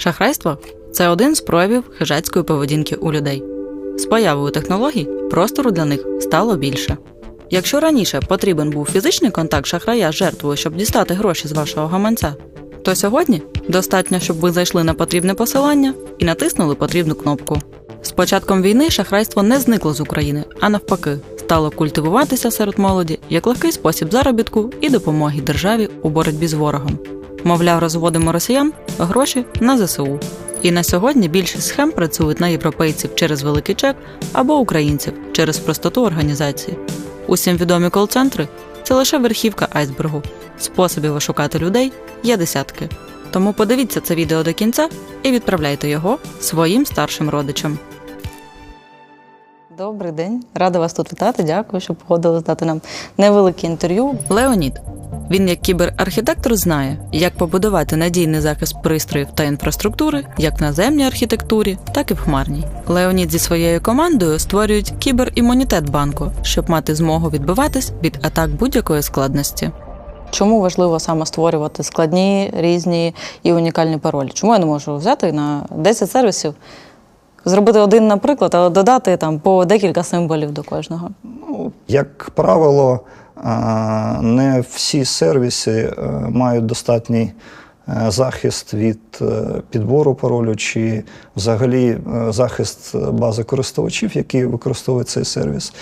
Шахрайство це один з проявів хижацької поведінки у людей. З появою технологій простору для них стало більше. Якщо раніше потрібен був фізичний контакт шахрая з жертвою, щоб дістати гроші з вашого гаманця, то сьогодні достатньо, щоб ви зайшли на потрібне посилання і натиснули потрібну кнопку. З початком війни шахрайство не зникло з України, а навпаки, стало культивуватися серед молоді як легкий спосіб заробітку і допомоги державі у боротьбі з ворогом. Мовляв, розводимо росіян гроші на ЗСУ. І на сьогодні більшість схем працюють на європейців через великий чек або українців через простоту організації. Усім відомі кол-центри це лише верхівка айсбергу. Способів ошукати людей є десятки. Тому подивіться це відео до кінця і відправляйте його своїм старшим родичам. Добрий день, рада вас тут вітати. Дякую, що погодили дати нам невелике інтерв'ю. Леонід. Він, як кіберархітектор, знає, як побудувати надійний захист пристроїв та інфраструктури як в наземній архітектурі, так і в хмарній. Леонід зі своєю командою створюють кіберімунітет банку, щоб мати змогу відбиватись від атак будь-якої складності. Чому важливо саме створювати складні, різні і унікальні паролі? Чому я не можу взяти на 10 сервісів, зробити один, наприклад, але додати там по декілька символів до кожного? Ну, як правило, не всі сервіси е, мають достатній е, захист від е, підбору паролю чи взагалі е, захист бази користувачів, які використовують цей сервіс.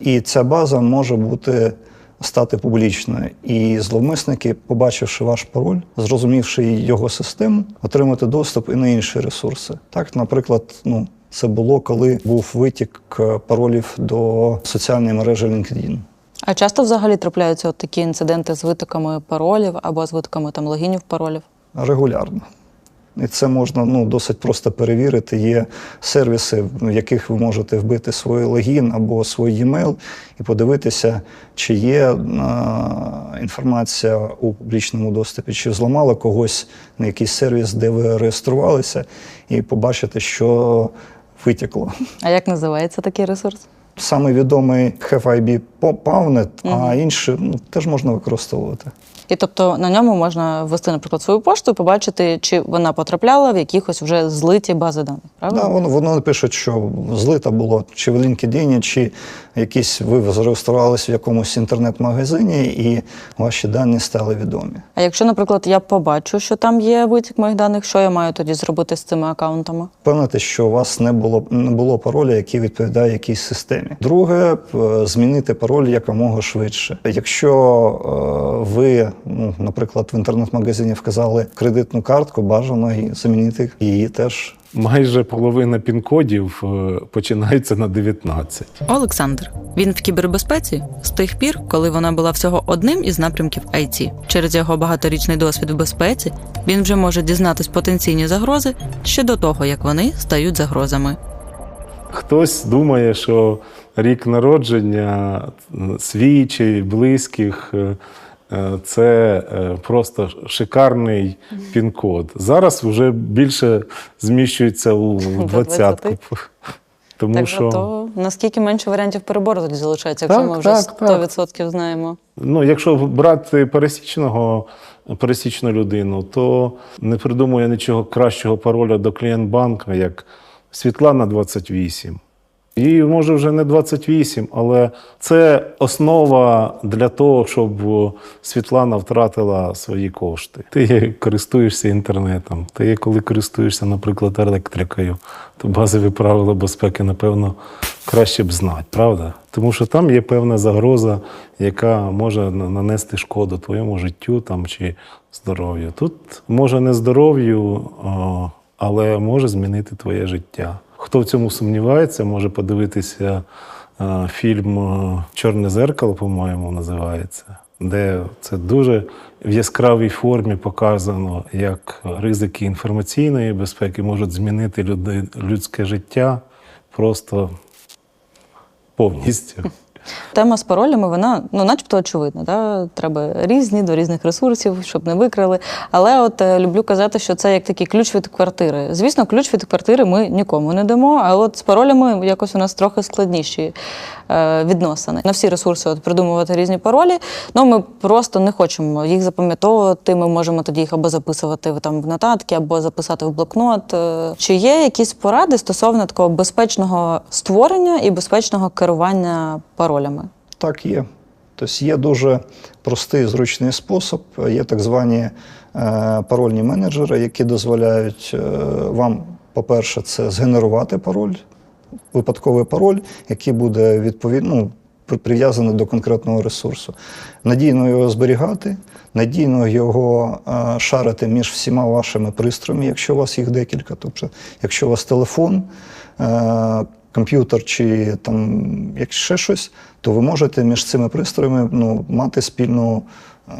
І ця база може бути. Стати публічною, і зловмисники, побачивши ваш пароль, зрозумівши його систему, отримати доступ і на інші ресурси. Так, наприклад, ну це було коли був витік е, паролів до соціальної мережі LinkedIn. А часто взагалі трапляються от такі інциденти з витоками паролів або з витоками там логінів паролів? регулярно. І це можна ну, досить просто перевірити. Є сервіси, в яких ви можете вбити свій логін або свій e-mail і подивитися, чи є е, інформація у публічному доступі, чи зламали когось на якийсь сервіс, де ви реєструвалися, і побачити, що витекло. А як називається такий ресурс? Саме відомий HFIB Pavnet, а інші ну, теж можна використовувати. І тобто на ньому можна ввести, наприклад, свою пошту і побачити, чи вона потрапляла в якихось вже злиті бази даних. Правда? Да, воно, воно пише, що злита було чи в LinkedIn, чи якісь ви зареєструвалися в якомусь інтернет-магазині, і ваші дані стали відомі. А якщо, наприклад, я побачу, що там є витік моїх даних, що я маю тоді зробити з цими акаунтами? Впевнити, що у вас не було не було пароля, який відповідає якійсь системі. Друге, е, змінити пароль якомога швидше. Якщо е, ви, ну, наприклад, в інтернет-магазині вказали кредитну картку, бажано і замінити її теж. Майже половина пін-кодів е, починається на 19. Олександр. Він в кібербезпеці з тих пір, коли вона була всього одним із напрямків IT. Через його багаторічний досвід в безпеці він вже може дізнатись потенційні загрози ще до того, як вони стають загрозами. Хтось думає, що рік народження свій чи близьких е, е, це е, просто шикарний пін-код. Зараз вже більше зміщується у двадцятку. Тому так що то наскільки менше варіантів перебору тоді залишається, якщо Так, ми вже так, так. 100% знаємо. Ну, якщо брати пересічного, пересічну людину, то не придумує нічого кращого пароля до клієнт-банка, як Світлана 28. Їй може вже не 28, але це основа для того, щоб Світлана втратила свої кошти. Ти користуєшся інтернетом, ти коли користуєшся, наприклад, електрикою, то базові правила безпеки, напевно, краще б знати, правда? Тому що там є певна загроза, яка може нанести шкоду твоєму життю там, чи здоров'ю. Тут може не здоров'ю, але може змінити твоє життя. Хто в цьому сумнівається, може подивитися е, фільм е, Чорне зеркало, по-моєму, називається, де це дуже в яскравій формі показано, як ризики інформаційної безпеки можуть змінити людське життя просто повністю. Тема з паролями, вона ну, начебто очевидна. Да? Треба різні до різних ресурсів, щоб не викрали. Але от е, люблю казати, що це як такий ключ від квартири. Звісно, ключ від квартири ми нікому не дамо, а от з паролями якось у нас трохи складніші відносини. На всі ресурси от, придумувати різні паролі. Ну ми просто не хочемо їх запам'ятовувати. Ми можемо тоді їх або записувати там в нотатки, або записати в блокнот. Е, Чи є якісь поради стосовно такого безпечного створення і безпечного керування паролями? Так, є. Тобто є дуже простий зручний спосіб. Є так звані е, парольні менеджери, які дозволяють е, вам, по-перше, це згенерувати пароль, випадковий пароль, який буде відповідно ну, прив'язаний до конкретного ресурсу. Надійно його зберігати, надійно його е, шарити між всіма вашими пристроями, якщо у вас їх декілька. Тобто, якщо у вас телефон, е, комп'ютер чи там як ще щось, то ви можете між цими пристроями ну, мати спільну е,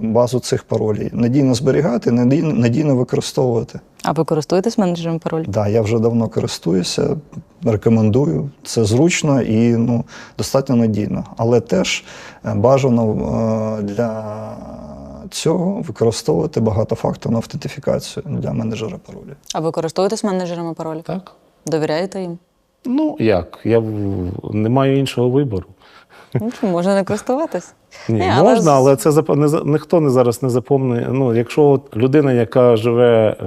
базу цих паролей. Надійно зберігати, надійно, надійно використовувати. А ви користуєтесь менеджером паролів? Да, я вже давно користуюся, рекомендую. Це зручно і ну, достатньо надійно. Але теж е, бажано е, для цього використовувати багатофакторну автентифікацію для менеджера паролів. А ви користуєтесь менеджерами паролів? Так? Довіряєте їм? Ну як? Я не маю іншого вибору. Ну, можна не користуватись? Ні, Ні, але можна, але це зап- не, ніхто не зараз не запомне. Ну, якщо от людина, яка живе е,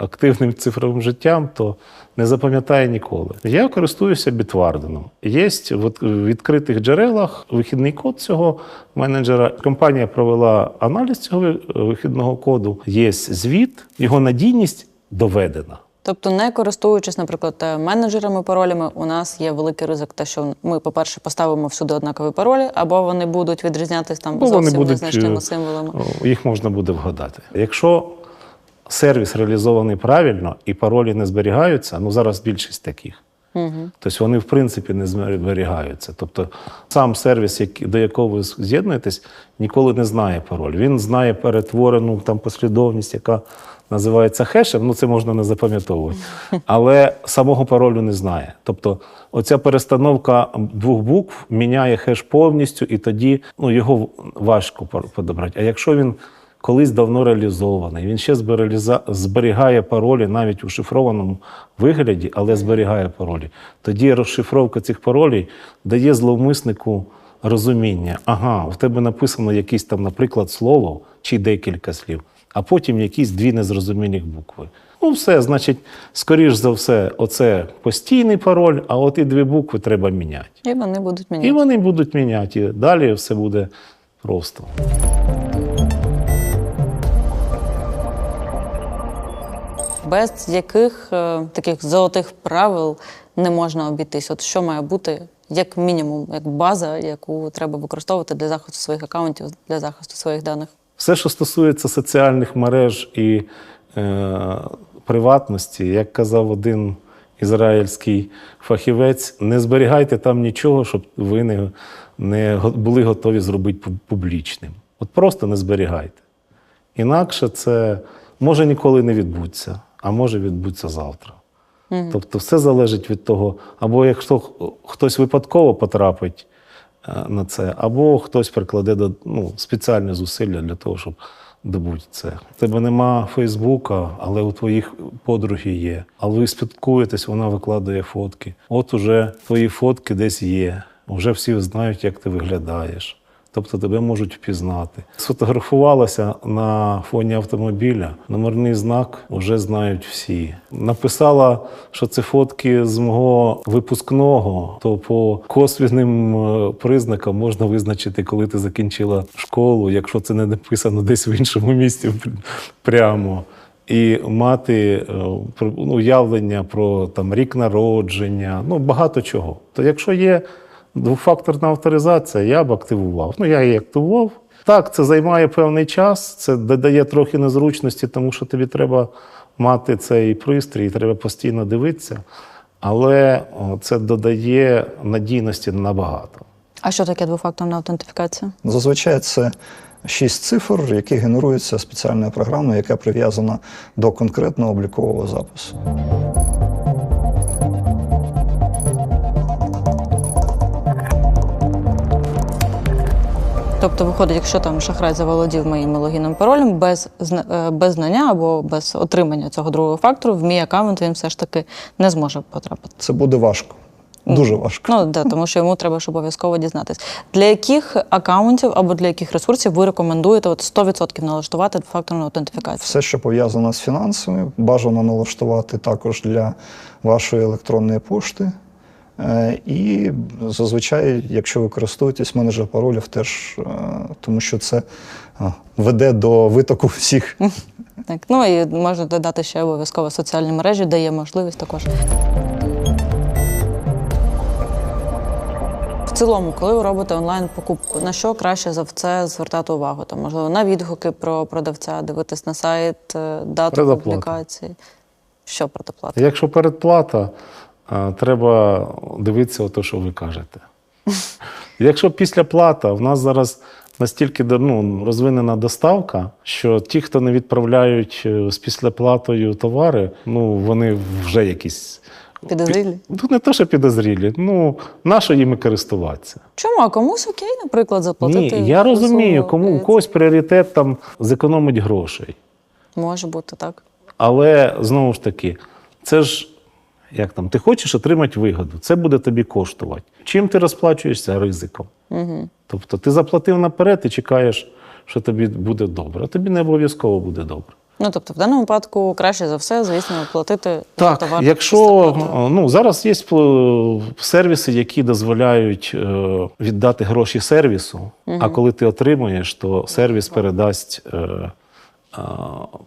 активним цифровим життям, то не запам'ятає ніколи. Я користуюся Бітварденом. Є в відкритих джерелах вихідний код цього менеджера. Компанія провела аналіз цього вихідного коду. Є звіт, його надійність доведена. Тобто, не користуючись, наприклад, е, менеджерами паролями, у нас є великий ризик, те, що ми, по-перше, поставимо всюди однакові паролі, або вони будуть відрізнятись там вони зовсім будуть, незначними е, символами. Їх можна буде вгадати. Якщо сервіс реалізований правильно і паролі не зберігаються, ну зараз більшість таких. Угу. Тобто вони в принципі не зберігаються. Тобто сам сервіс, до якого ви з'єднуєтесь, ніколи не знає пароль. Він знає перетворену там послідовність, яка називається хешем. Ну це можна не запам'ятовувати, але самого паролю не знає. Тобто, оця перестановка двох букв міняє хеш повністю, і тоді ну, його важко подобрати. А якщо він колись давно реалізований. Він ще зберігає паролі навіть у шифрованому вигляді, але зберігає паролі. Тоді розшифровка цих паролей дає зловмиснику розуміння: ага, в тебе написано якесь там, наприклад, слово чи декілька слів, а потім якісь дві незрозумілих букви. Ну, все, значить, скоріш за все, оце постійний пароль, а от і дві букви треба міняти. І вони будуть міняти. І вони будуть міняти. І далі все буде просто. Без яких е, таких золотих правил не можна обійтись. От що має бути як мінімум, як база, яку треба використовувати для захисту своїх акаунтів, для захисту своїх даних. Все, що стосується соціальних мереж і е, приватності, як казав один ізраїльський фахівець, не зберігайте там нічого, щоб ви не, не були готові зробити публічним. От просто не зберігайте. Інакше це може ніколи не відбудеться, а може відбудеться завтра. Тобто все залежить від того, або якщо хтось випадково потрапить на це, або хтось прикладе до, ну, спеціальні зусилля для того, щоб добути це. У тебе нема Фейсбука, але у твоїх подруги є. А ви спілкуєтесь, вона викладає фотки. От уже твої фотки десь є. Вже всі знають, як ти виглядаєш. Тобто тебе можуть впізнати. Сфотографувалася на фоні автомобіля. Номерний знак вже знають всі. Написала, що це фотки з мого випускного, то по косвінним е, признакам можна визначити, коли ти закінчила школу, якщо це не написано десь в іншому місці прямо. І мати е, ну, уявлення про там, рік народження, ну багато чого. То якщо є двофакторна авторизація, я б активував. Ну, я її активував. Так, це займає певний час, це додає трохи незручності, тому що тобі треба мати цей пристрій, треба постійно дивитися. Але це додає надійності набагато. А що таке двофакторна автентифікація? Зазвичай це шість цифр, які генеруються спеціальною програмою, яка прив'язана до конкретного облікового запису. Тобто, виходить, якщо там шахрай заволодів моїм логіном паролем без, е, без знання або без отримання цього другого фактору, в мій аккаунт він все ж таки не зможе потрапити. Це буде важко. дуже важко. Ну да, тому що йому треба ж обов'язково дізнатись. Для яких акаунтів або для яких ресурсів ви рекомендуєте от 100% налаштувати факторну аутентифікацію? Все, що пов'язано з фінансами, бажано налаштувати також для вашої електронної пошти. Е, І зазвичай, якщо ви користуєтесь менеджер паролів, теж е, тому що це е, веде до витоку всіх Так, ну і можна додати ще обов'язково соціальні мережі, де є можливість також. В цілому, коли ви робите онлайн покупку, на що краще за це звертати увагу? Там, можливо, на відгуки про продавця, дивитись на сайт, дату Предоплата. публікації. Що предоплата? Якщо передплата, треба дивитися те, що ви кажете. Якщо післяплата, в нас зараз настільки ну, розвинена доставка, що ті, хто не відправляють е, з післяплатою товари, ну вони вже якісь. Підозрілі? Ну, не то, що підозрілі. Ну, на що їм і користуватися? Чому? А комусь окей, наприклад, заплатити? Ні, я розумію, кому у когось пріоритет там зекономить грошей. Може бути так. Але знову ж таки, це ж як там, ти хочеш отримати вигоду, це буде тобі коштувати. Чим ти розплачуєшся ризиком? Угу. Тобто ти заплатив наперед і чекаєш, що тобі буде добре, а тобі не обов'язково буде добре. Ну, тобто, в даному випадку краще за все, звісно, платити за товар. якщо ну зараз є сервіси, які дозволяють е, віддати гроші сервісу, а коли ти отримуєш, то сервіс передасть е, е,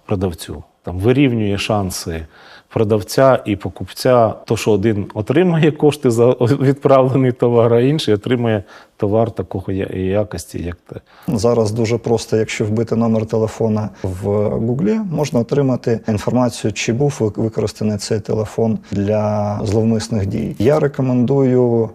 продавцю. Там вирівнює шанси продавця і покупця, то що один отримає кошти за відправлений товар, а інший отримує товар такого якості, як те. Зараз дуже просто, якщо вбити номер телефона в Гуглі, можна отримати інформацію, чи був ви- використаний цей телефон для зловмисних дій. Я рекомендую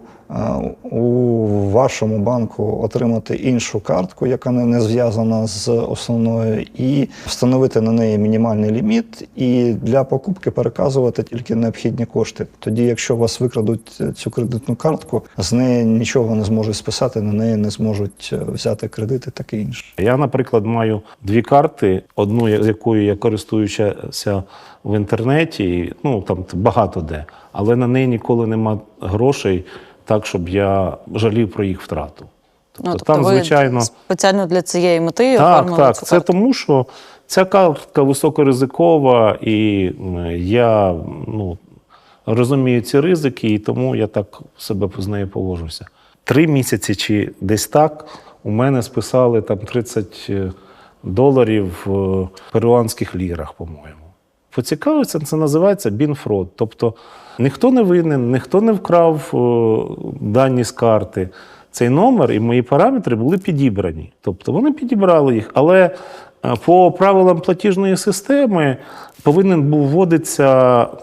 у вашому банку отримати іншу картку, яка не, зв'язана з основною, і встановити на неї мінімальний ліміт, і для покупки переказувати тільки необхідні кошти. Тоді, якщо у вас викрадуть цю кредитну картку, з неї нічого не зможуть списати, на неї не зможуть е, взяти кредити, таке інше. Я, наприклад, маю дві карти, одну, я- якою я користуюся в інтернеті, ну там багато де, але на неї ніколи нема грошей, так щоб я жалів про їх втрату. Тобто, Ну, тобто там, ви звичайно, спеціально для цієї мети так, так. цю Це тому, що ця картка високоризикова, і я ну, розумію ці ризики, і тому я так себе з нею поводжуся. Три місяці чи десь так у мене списали там 30 доларів в перуанських лірах, по-моєму. Поцікавився, це називається бінфрод. Тобто ніхто не винен, ніхто не вкрав е, дані з карти. Цей номер і мої параметри були підібрані. Тобто вони підібрали їх, але е, по правилам платіжної системи повинен був вводитися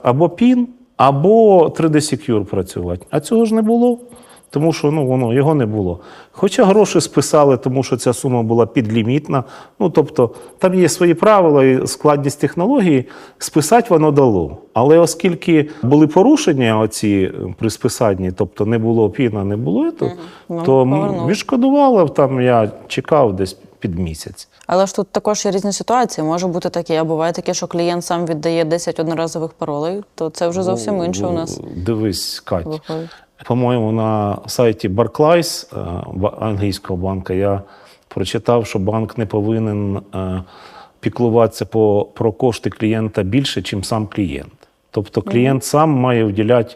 або PIN, або 3D Secure працювати. А цього ж не було. Тому що ну, воно його не було. Хоча гроші списали, тому що ця сума була підлімітна. Ну тобто там є свої правила і складність технології, списати воно дало. Але оскільки були порушення оці е, при списанні, тобто не було піна, не було, то, Ну, то м, повернули. відшкодувало там я чекав десь під місяць. Але ж тут також є різні ситуації. Може бути таке, а буває таке, що клієнт сам віддає 10 одноразових паролей, то це вже зовсім інше у нас Дивись, Кать. виходить. По-моєму, на сайті Barclays, е, англійського банка, я прочитав, що банк не повинен е, піклуватися по, про кошти клієнта більше, ніж сам клієнт. Тобто клієнт сам має вділяти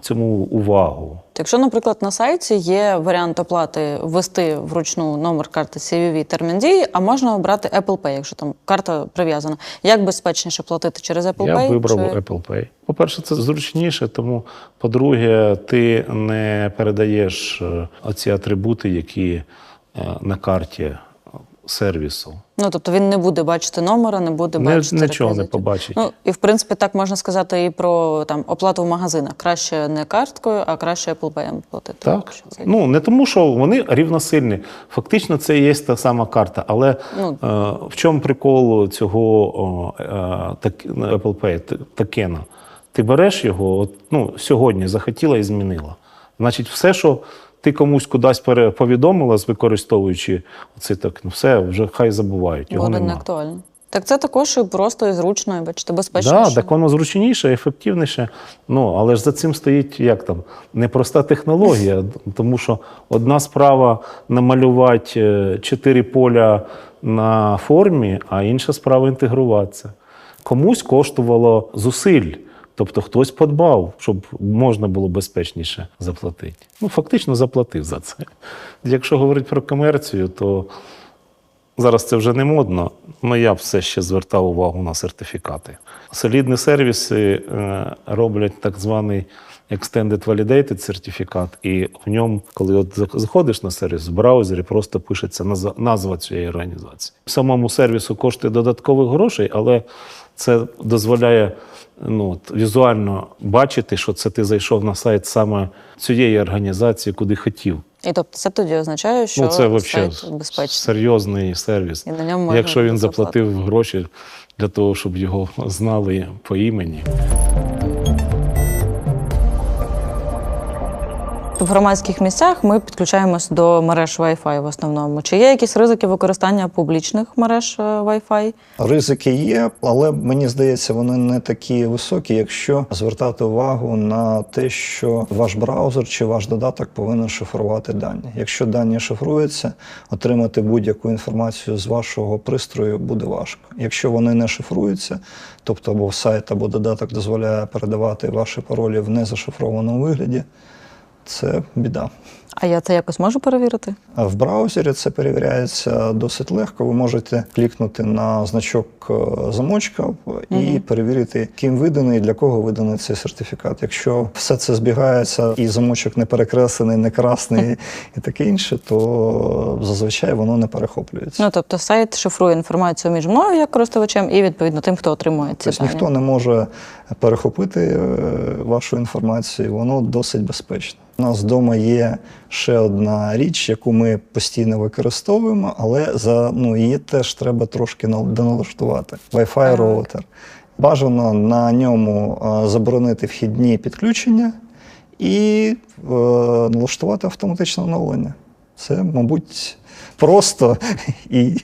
цьому увагу. Якщо, наприклад, на сайті є варіант оплати ввести вручну номер карти CVV термін дії, а можна обрати Apple Pay, якщо там карта прив'язана. Як безпечніше платити через Apple Я Pay? вибрав чи- Apple Pay. По-перше, це зручніше, тому, по-друге, ти не передаєш е, оці атрибути, які е, на карті сервісу. Ну тобто він не буде бачити номера, не буде Не- бачити нічого не побачить. Ну і в принципі так можна сказати і про там оплату в магазинах. Краще не карткою, а краще Apple Pay платити. Так. це- Ну не тому, що вони рівносильні. Фактично, це і є та сама карта. Але Ну. е, в чому прикол цього е, так, Apple Pay, т- токена? Ти береш його, от, ну, сьогодні захотіла і змінила. Значить, все, що ти комусь кудись повідомила, використовуючи цей токен, все вже хай забувають. Його Буде не актуально. Так це також і просто і зручно, і бачите, безпечно. Да, так воно зручніше, ефективніше. Ну, але ж за цим стоїть як там непроста технологія, тому що одна справа намалювати е, чотири поля на формі, а інша справа інтегруватися. Комусь коштувало зусиль. Тобто хтось подбав, щоб можна було безпечніше заплатити. Ну, фактично заплатив за це. Якщо говорити про комерцію, то Зараз це вже не модно, але я все ще звертав увагу на сертифікати. Солідні сервіси е, роблять так званий Extended Validated сертифікат, і в ньому, коли от заходиш на сервіс, в браузері просто пишеться назва- цієї організації. Самому сервісу коштує додаткових грошей, але це дозволяє ну, от, візуально бачити, що це ти зайшов на сайт саме цієї організації, куди хотів. І тобто це тоді означає, що Ну, це взагалі серйозний сервіс. І на ньому можна Якщо він заплатив гроші для того, щоб його знали по імені. В громадських місцях ми підключаємось до мереж Wi-Fi в основному. Чи є якісь ризики використання публічних мереж е, Wi-Fi? Ризики є, але мені здається, вони не такі високі, якщо звертати увагу на те, що ваш браузер чи ваш додаток повинен шифрувати дані. Якщо дані шифруються, отримати будь-яку інформацію з вашого пристрою буде важко. Якщо вони не шифруються, тобто або сайт, або додаток дозволяє передавати ваші паролі в незашифрованому вигляді, це біда. А я це якось можу перевірити? В браузері це перевіряється досить легко. Ви можете клікнути на значок е, замочка і перевірити, ким виданий, і для кого виданий цей сертифікат. Якщо все це збігається і замочок не перекреслений, не красний і таке інше, то зазвичай воно не перехоплюється. Ну тобто сайт шифрує інформацію між мною як користувачем і відповідно тим, хто отримує ці Тобто дані. ніхто не може перехопити е, вашу інформацію, воно досить безпечно. У нас вдома є ще одна річ, яку ми постійно використовуємо, але за ну її теж треба трошки нал- доналаштувати. Wi-Fi роутер. Бажано на ньому е, заборонити вхідні підключення і е, налаштувати автоматичне оновлення. Це, мабуть, просто і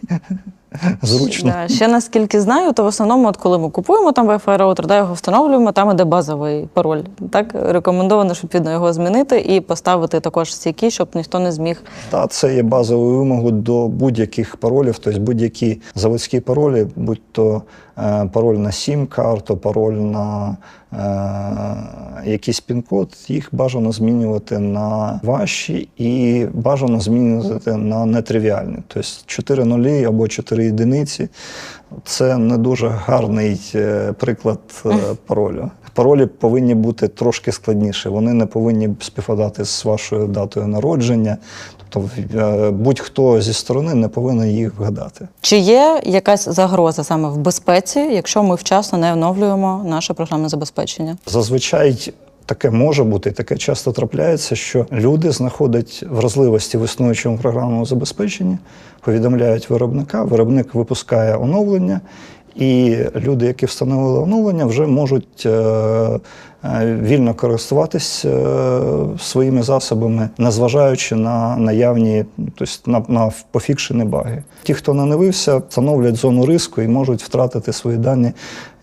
зручно. Да. Ще наскільки знаю, то в основному, от коли ми купуємо там Wi-Fi роутер, да, його встановлюємо, там іде базовий пароль. Так рекомендовано, щоб підно його змінити і поставити також стійкі, щоб ніхто не зміг. Та це є базовою вимогою до будь-яких паролів, тобто будь-які заводські паролі, будь то е, пароль на сім-карту, пароль на е, якийсь пін-код, їх бажано змінювати на ваші і бажано змінювати на нетривіальні. Тобто 4 нулі або 4 єдиниці. Це не дуже гарний е, приклад е, паролю. Паролі повинні бути трошки складніші. Вони не повинні співпадати з вашою датою народження. Тобто е, будь-хто зі сторони не повинен їх вгадати. Чи є якась загроза саме в безпеці, якщо ми вчасно не оновлюємо наше програмне забезпечення? Зазвичай таке може бути, таке часто трапляється, що люди знаходять вразливості в існуючому програмному забезпеченні, повідомляють виробника, виробник випускає оновлення. І люди, які встановили оновлення, вже можуть е, вільно користуватись е, своїми засобами, незважаючи на наявні, тобто на, на пофікшені баги. Ті, хто нанивився, встановлюють зону риску і можуть втратити свої дані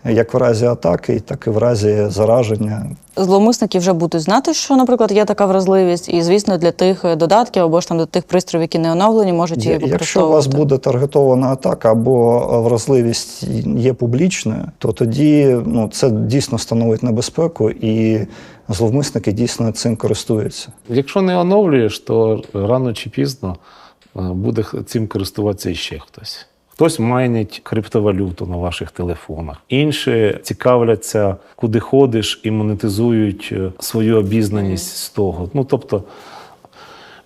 як в разі атаки, так і в разі зараження. Зловмисники вже будуть знати, що, наприклад, є така вразливість, і звісно, для тих додатків або ж там до тих пристроїв, які не оновлені, можуть її Якщо у вас буде таргетована атака або вразливість є публічною, то тоді ну, це дійсно становить небезпеку, і зловмисники дійсно цим користуються. Якщо не оновлюєш, то рано чи пізно е, буде цим користуватися іще хтось. Хтось майнить криптовалюту на ваших телефонах, інші цікавляться, куди ходиш, і монетизують е, свою обізнаність з того. Ну тобто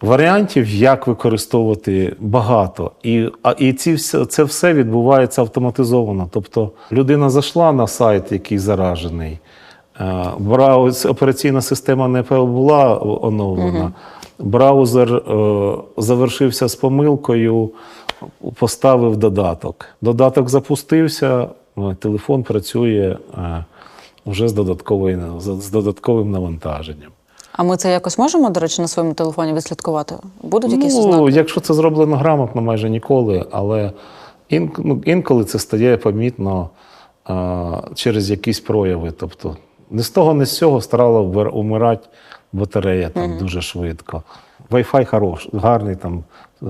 варіантів, як використовувати багато. І, а, і ці, це все відбувається автоматизовано. Тобто людина зайшла на сайт, який заражений. е, Брауз, операційна система не була оновлена. Браузер е, завершився з помилкою, поставив додаток. Додаток запустився, е, телефон працює е, вже з, додатковою, з додатковим навантаженням. А ми це якось можемо, до речі, на своєму телефоні відслідкувати? Будуть якісь ну, ознаки? якщо це зроблено грамотно, майже ніколи, але Ін, ну, інколи це стає помітно а, через якісь прояви. Тобто, не з того, не з цього вмир- умирати батарея там дуже швидко. Wi-Fi хорош, гарний там, е,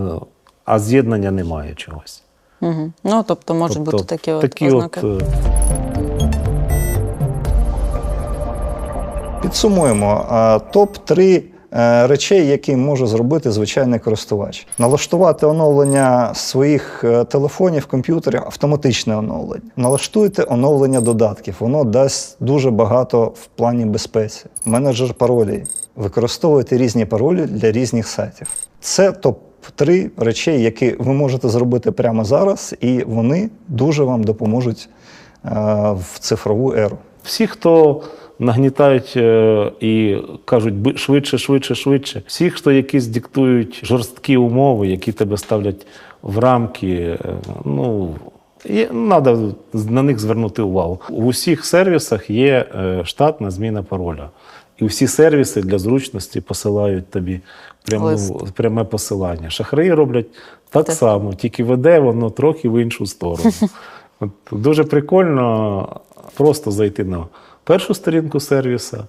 а з'єднання немає чогось. Угу. Ну, тобто можуть Тобто, бути такі, от ознаки. от, е, Підсумуємо топ 3 речей, які може зробити звичайний користувач. Налаштувати оновлення своїх е, телефонів, комп'ютерів, автоматичне оновлення. Налаштуйте оновлення додатків. Воно дасть дуже багато в плані безпеці. Менеджер паролей. Використовуйте різні паролі для різних сайтів. Це топ. Три речей, які ви можете зробити прямо зараз, і вони дуже вам допоможуть е, в цифрову еру. Всі, хто нагнітають е, і кажуть швидше, швидше, швидше. Всі, хто якісь диктують жорсткі умови, які тебе ставлять в рамки, е, ну. Треба на них звернути увагу. У усіх сервісах є штатна зміна пароля. І всі сервіси для зручності посилають тобі прямо, пряме посилання. Шахраї роблять так Так. само, тільки веде воно трохи в іншу сторону. От дуже прикольно просто зайти на першу сторінку сервіса,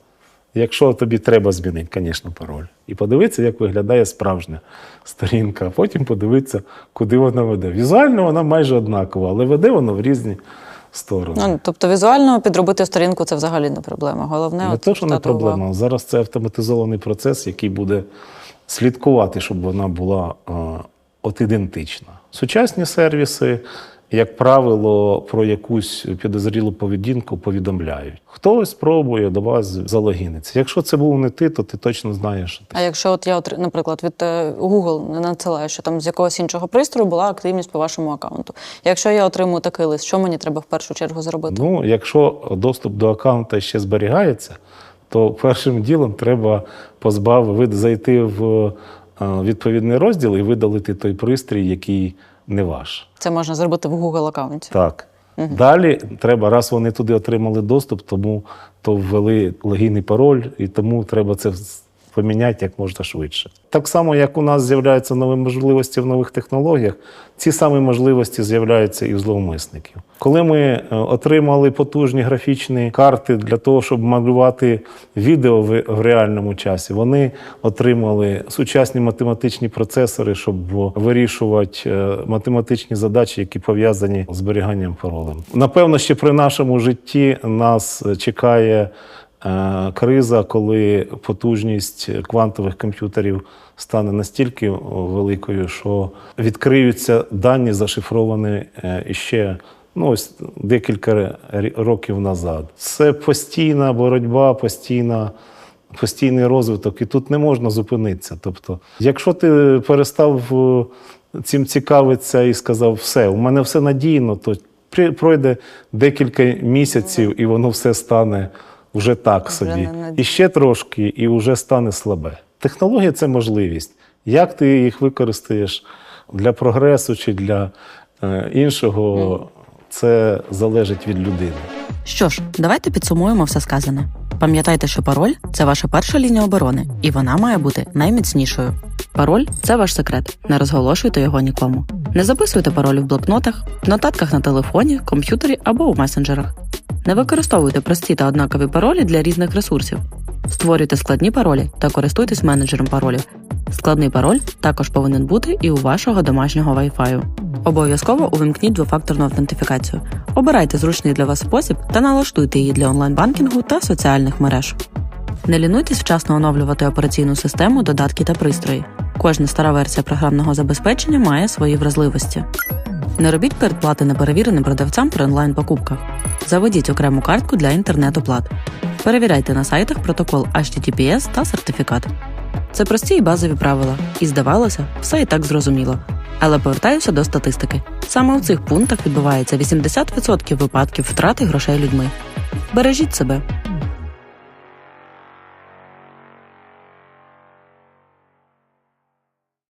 якщо тобі треба змінити, звісно, пароль. І подивитися, як виглядає справжня сторінка, а потім подивитися, куди вона веде. Візуально вона майже однакова, але веде вона в різні сторони. Ну, тобто візуально підробити сторінку це взагалі не проблема. Головне, Не от те, що не звертати увагу. проблема. Зараз це автоматизований процес, який буде слідкувати, щоб вона була е, от ідентична. Сучасні сервіси, як правило, про якусь підозрілу поведінку повідомляють. Хтось спробує до вас залогінитися. Якщо це був не ти, то ти точно знаєш, що ти. А якщо от я, наприклад, від е, Google не надсилаю, що там з якогось іншого пристрою була активність по вашому аккаунту. Якщо я отримую такий лист, що мені треба в першу чергу зробити? Ну, якщо доступ до аккаунта ще зберігається, то першим ділом треба позбавити зайти в е, відповідний розділ і видалити той пристрій, який не ваш. Це можна зробити в Google аккаунті. Так. Далі треба, раз вони туди отримали доступ, тому то ввели логін і пароль, і тому треба це поміняти як можна швидше. Так само, як у нас з'являються нові можливості в нових технологіях, ці самі можливості з'являються і в зловмисників. Коли ми е, отримали потужні графічні карти для того, щоб малювати відео в реальному часі, вони отримали сучасні математичні процесори, щоб вирішувати е, математичні задачі, які пов'язані з зберіганням паролем. Напевно, ще при нашому житті нас чекає криза, коли потужність квантових комп'ютерів стане настільки великою, що відкриються дані, зашифровані е, іще. Ну, ось декілька років назад. Це постійна боротьба, постійна, постійний розвиток, і тут не можна зупинитися. Тобто, якщо ти перестав е, цим цікавитися і сказав, все, у мене все надійно, то пройде декілька місяців, і воно все стане вже так Вже собі. не. І ще трошки, і вже стане слабе. Технологія це можливість. Як ти їх використаєш для прогресу чи для е, іншого, це залежить від людини. Що ж, давайте підсумуємо все сказане. Пам'ятайте, що пароль це ваша перша лінія оборони, і вона має бути найміцнішою. Пароль це ваш секрет. Не розголошуйте його нікому. Не записуйте паролі в блокнотах, нотатках на телефоні, комп'ютері або у месенджерах. Не використовуйте прості та однакові паролі для різних ресурсів. Створюйте складні паролі та користуйтесь менеджером паролів. Складний пароль також повинен бути і у вашого домашнього Wi-Fi. Обов'язково увімкніть двофакторну автентифікацію. Обирайте зручний для вас спосіб та налаштуйте її для онлайн-банкінгу та соціальних мереж. Не лінуйтесь вчасно оновлювати операційну систему, додатки та пристрої. Кожна стара версія програмного забезпечення має свої вразливості. Не робіть передплати неперевіреним продавцям при онлайн-покупках. Заведіть окрему картку для інтернет-оплат. Перевіряйте на сайтах протокол HTTPS та сертифікат. Це прості і базові правила, і здавалося, все і так зрозуміло. Але повертаюся до статистики. Саме у цих пунктах відбувається 80% випадків втрати грошей людьми. Бережіть себе